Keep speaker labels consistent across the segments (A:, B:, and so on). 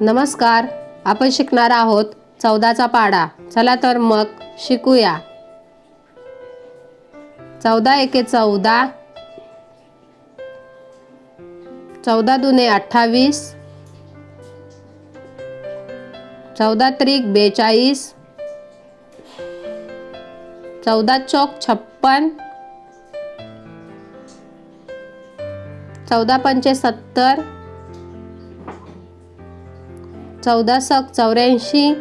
A: नमस्कार आपण शिकणार आहोत चौदाचा पाडा. चला तर मग शिकूया. चौदा एके चौदा. चौदा दुने अठ्ठावीस. चौदा त्रिक बेचाळीस. चौदा चौक छप्पन. चौदा पंचे सत्तर. चौदा सक चौऱ्याऐंशी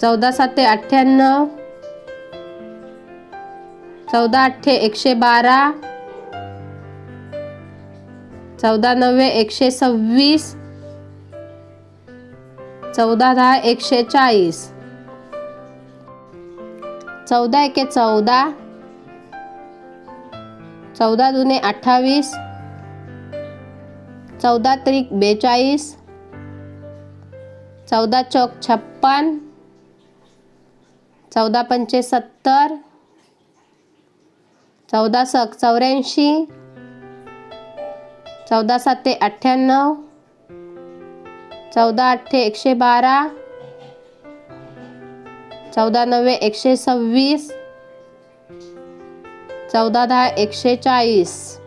A: चौदा साते अठ्ठ्याण्णव चौदा अठ्ठे एकशे बारा चौदा नव्वे एकशे सव्वीस चौदा दहा एकशे चाळीस चौदा एके चौदा चौदा दुने अठ्ठावीस चौदा त्रिक बेचाळीस. चौदा चौक छप्पन. चौदा पंचे सत्तर चौदा सक चौऱ्याऐंशी. चौदा साते अठ्ठ्याण्णव. चौदा अठ्ठे एकशे बारा. चौदा नव्वे एकशे सव्वीस. चौदा दहा एकशे चाळीस.